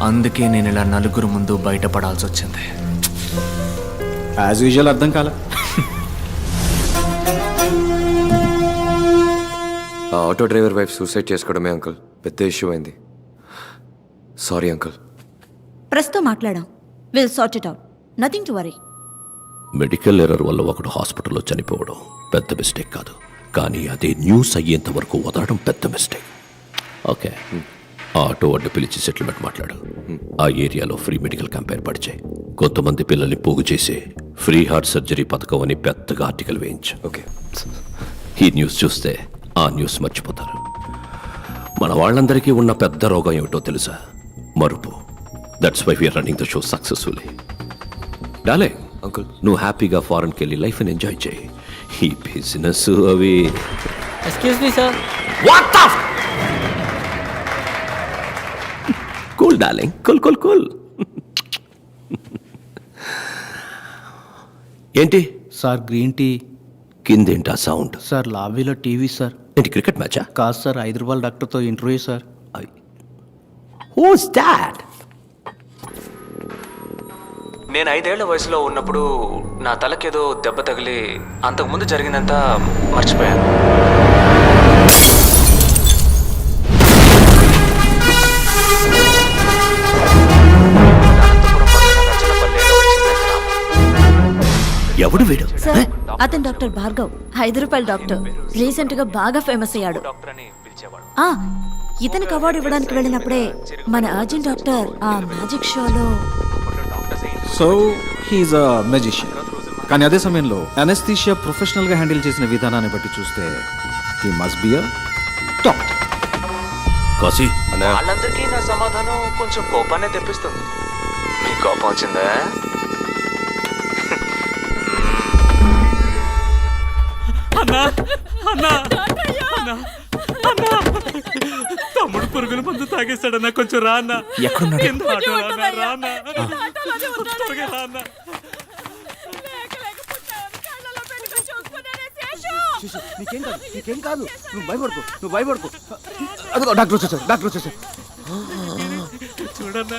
అందుకే నేను ఇలా నలుగురు ముందు బయటపడాల్సి వచ్చింది. యాజ్ యూజువల్ అర్థం కాల. ఆ ఆటో డ్రైవర్ వైఫ్ సూసైడ్ చేసుకోవడమే అంకుల్. పెద్ద ఇష్యూ అయింది. Sorry uncle. ప్రస్తుతం మాట్లాడాం. Will sort it out nothing to worry medical error వల్ల ఒకడు హాస్పిటల్లో చనిపోవడం పెద్ద మిస్టేక్ కాదు. కానీ అదే న్యూస్ అయ్యేంత వరకు వదలడం పెద్ద మిస్టేక్ ఓకే ఆ ఆటో అడ్డు పిలిచి సెటిల్మెంట్ మాట్లాడు. ఆ ఏరియాలో ఫ్రీ మెడికల్ క్యాంప్ ఏర్పాటు చేయి. కొంతమంది పిల్లల్ని పోగు చేసి ఫ్రీ హార్ట్ సర్జరీ పథకం అని పెద్దగా ఆర్టికల్ వేయించు. ఓకే. ఈ న్యూస్ చూస్తే ఆ న్యూస్ మర్చిపోతారు. మన వాళ్ళందరికీ ఉన్న పెద్ద రోగం ఏమిటో తెలుసా? మరుపు. That's why we're running the show successfully డాలే uncle. నువ్వు హ్యాపీగా ఫారెన్కి వెళ్ళి లైఫ్ని ఎంజాయ్ చేయి. ఈ బిజినెస్ అవి. Excuse me sir cool darling cool cool cool ఏంటి? Sir green tea. కిందేంటా sound? Sir లాబీలో టీవీ సార్. ఏంటి క్రికెట్ మ్యాచా? కాదు సార్ హైదరాబాద్ డాక్టర్తో ఇంటర్వ్యూ సార్. హూస్ దాట్ నేను ఐదేళ్ళ వయసులో ఉన్నప్పుడు నా తలకేదో దెబ్బ తగిలి అంతకుముందు జరిగిందంతా మర్చిపోయాను. ఎవడు వీడు? సార్ అతను డాక్టర్ భార్గవ్ హైదరాబాద్ డాక్టర్. రీసెంట్గా బాగా ఫేమస్ అయ్యాడు. ఆ ఇతనికి అవార్డు ఇవ్వడానికి వెళ్ళినప్పుడే మన అర్జున్ డాక్టర్ ఆ మ్యాజిక్ షోలో so he is a magician కానీ అదే సమయంలో అనస్థీషియా ప్రొఫెషనల్గా హ్యాండిల్ చేసిన విధానాన్ని బట్టి చూస్తే he must be a top Kashi. వాళ్ళందరికీ నా సమాధానం కొంచెం కోపాన్ని తెప్పిస్తుంది. మీ కోపం వచ్చిందా? అన్నా అన్నా అన్నా తమ్ముడు పురుగుల మందు తాగేస్తాడన్నా కొంచెం రా అన్న. ఎక్కడున్నాడు? కింద ఆటోలో అన్నా, రా అన్నా. త్వరగా రా అన్నా. నీకేం కాదు నీకేం కాదు. నువ్వు భయపడుకో నువ్వు భయపడుకో. అదిగో డాక్టర్ వచ్చేసారు డాక్టర్ వచ్చేసారు చూడన్నా.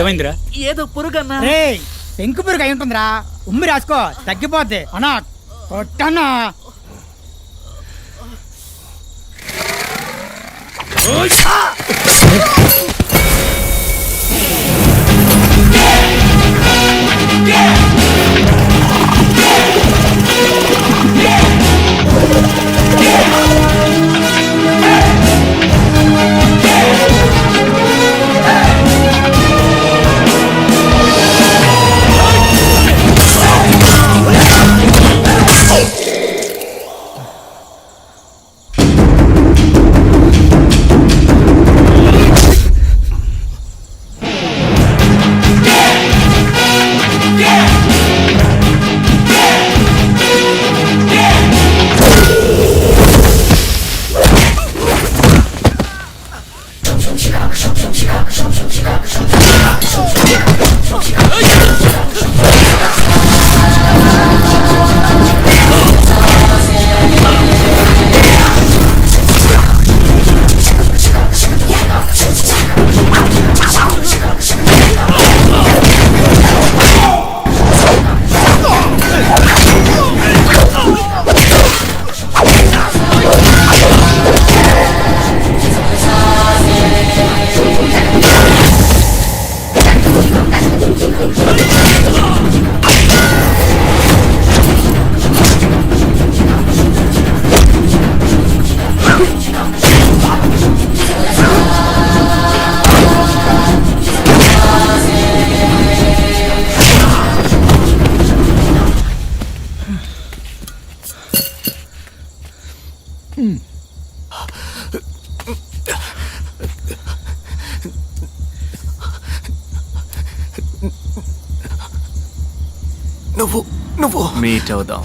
ఏమైందిరా? రే పెంకు పురుగు అయి ఉంటుందిరా. ఉమ్మి రాసుకో తగ్గిపోద్ది అన్నా కొట్టన్నా. నువ్వు నువ్వు. మీట్ అవుదాం.